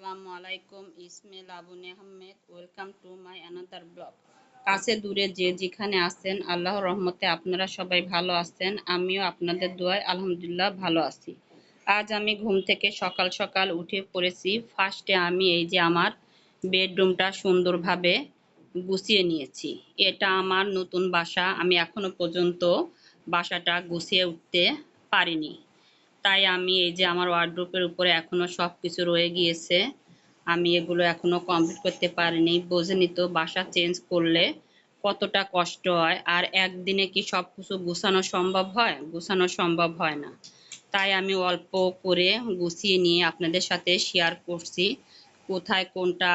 আসসালামু আলাইকুম ইসমে Labun Ahmed welcome to my another blog. কাছে দূরে যে যেখানে আছেন, আল্লাহর রহমতে আপনারা সবাই ভালো আছেন, আমিও আপনাদের দোয়ায় আলহামদুলিল্লাহ ভালো আছি। আজ আমি ঘুম থেকে সকাল সকাল উঠে পড়েছি। ফার্স্টে আমি এই যে আমার বেডরুমটা সুন্দরভাবে গুছিয়ে নিয়েছি। এটা আমার নতুন বাসা। আমি এখনও পর্যন্ত বাসাটা গুছিয়ে উঠতে পারিনি। তাই আমি এই যে আমার ওয়ার্ড্রোপের উপরে এখনও সব কিছু রয়ে গিয়েছে। আমি এগুলো এখনও কমপ্লিট করতে পারিনি। বোঝেনি তো বাসা চেঞ্জ করলে কতটা কষ্ট হয়। আর একদিনে কি সব কিছু গুছানো সম্ভব হয়? গুছানো সম্ভব হয় না। তাই আমি অল্প করে গুছিয়ে নিয়ে আপনাদের সাথে শেয়ার করছি। কোথায় কোনটা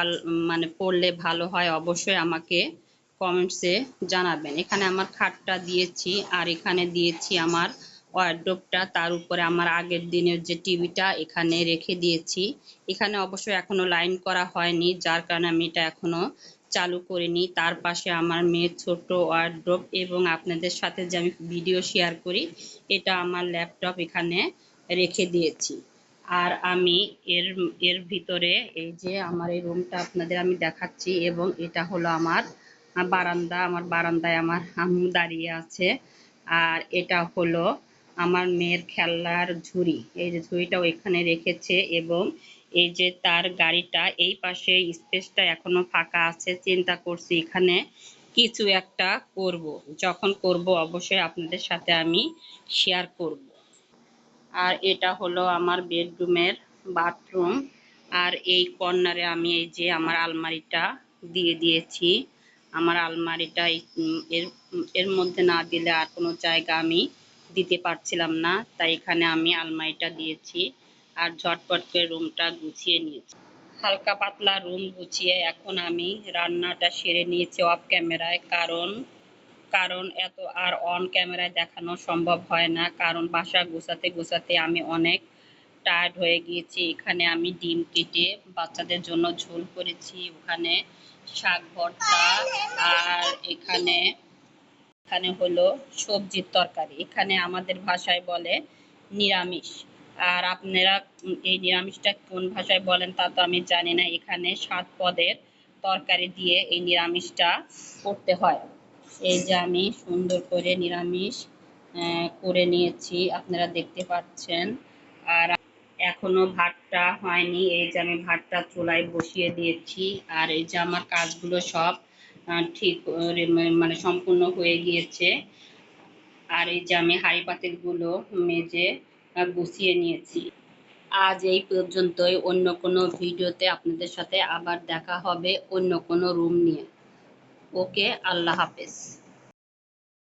মানে পড়লে ভালো হয় অবশ্যই আমাকে কমেন্টসে জানাবেন। এখানে আমার খাটটা দিয়েছি আর এখানে দিয়েছি আমার ওয়ার্ড্রোপটা তার উপরে আমার আগের দিনের যে টিভিটা এখানে রেখে দিয়েছি। এখানে অবশ্য এখনও লাইন করা হয়নি, যার কারণে আমি এটা এখনও চালু করিনি। তার পাশে আমার মেয়ের ছোট ওয়ার্ড্রোপ এবং আপনাদের সাথে যে আমি ভিডিও শেয়ার করি, এটা আমার ল্যাপটপ এখানে রেখে দিয়েছি। আর আমি এর এর ভিতরে এই যে আমার এই রুমটা আপনাদের আমি দেখাচ্ছি এবং এটা হলো আমার বারান্দা। আমার বারান্দায় আমার আম্মু দাঁড়িয়ে আছে। আর এটা হলো আমার মেয়ের খেলার ঝুড়ি। এই যে ঝুড়িটা ওইখানে রেখেছে এবং এই যে তার গাড়িটা, এই পাশে স্পেসটা এখনও ফাঁকা আছে, চিন্তা করছি এখানে কিছু একটা করব। যখন করব অবশ্যই আপনাদের সাথে আমি শেয়ার করব। আর এটা হলো আমার বেডরুমের বাথরুম আর এই কর্নারে আমি এই যে আমার আলমারিটা দিয়ে দিয়েছি। আমার আলমারিটা এর এর মধ্যে না দিলে আর কোনো জায়গা আমি দিতে পারছিলাম না, তাই এখানে আমি আলমারিটা দিয়েছি আর ঝটপট করে রুমটা গুছিয়ে নিয়েছি। হালকা পাতলা রুম গুছিয়ে এখন আমি রান্নাটা সেরে নিয়েছি অফ ক্যামেরায় কারণ কারণ এত আর অন ক্যামেরায় দেখানো সম্ভব হয় না, কারণ বাসা গোছাতে গোছাতে আমি অনেক টায়ার্ড হয়ে গিয়েছি। এখানে আমি ডিম কেটে বাচ্চাদের জন্য ঝোল করেছি, ওখানে শাক ভর্তা আর এখানে এখানে হলো সবজির তরকারি। এখানে আমাদের ভাষায় বলে নিরামিষ। আর আপনারা এই নিরামিষটা কোন ভাষায় বলেন তা তো আমি জানি না। এখানে সাত পদের তরকারি দিয়ে এই নিরামিষটা করতে হয়। এই যে আমি সুন্দর করে নিরামিষ করে নিয়েছি, আপনারা দেখতে পাচ্ছেন। আর এখনও ভাতটা হয়নি। এই যে আমি ভাতটা চুলায় বসিয়ে দিয়েছি। আর এই যে আমার কাজগুলো সব ঠিক মানে সম্পূর্ণ হয়ে গিয়েছে। আর এই যে আমি হাঁড়ি পাতিলগুলো মেজে গুছিয়ে নিয়েছি। আজ এই পর্যন্তই। অন্য কোনো ভিডিওতে আপনাদের সাথে আবার দেখা হবে অন্য কোনো রুম নিয়ে। ওকে, আল্লাহ হাফেজ।